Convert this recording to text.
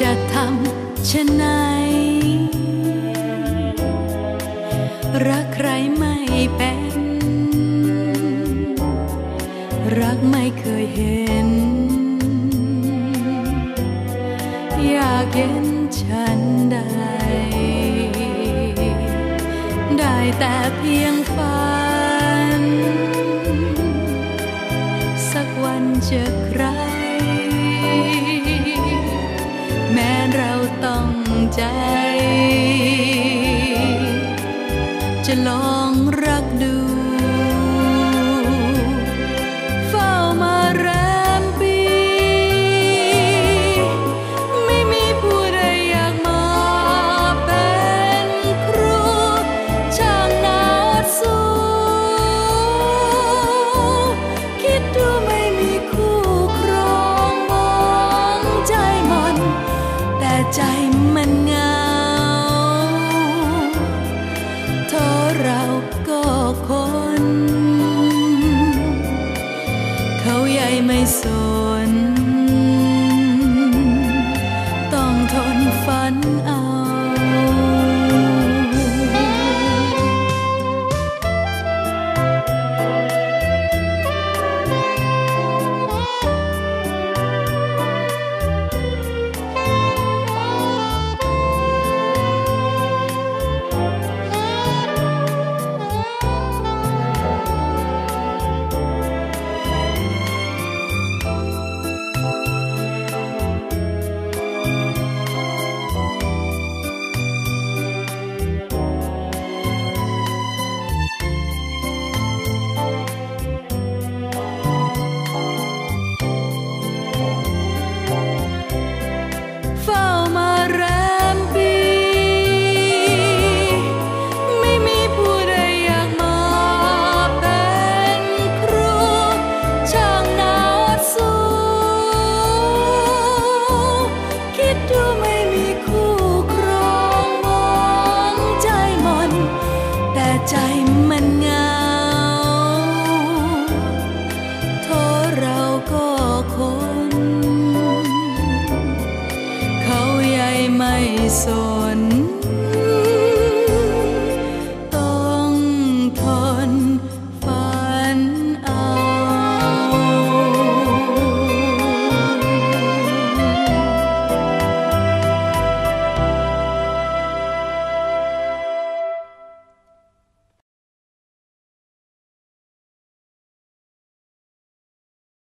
จะทำชะไหน รักใครไม่เป็น รักไม่เคยเห็น อยากเห็นฉันได้ ได้แต่เพียงฝัน ใจ จะลองรัก โทรเราก็คน เขาใหญ่ไม่สน ต้องทนฝันเอา soy.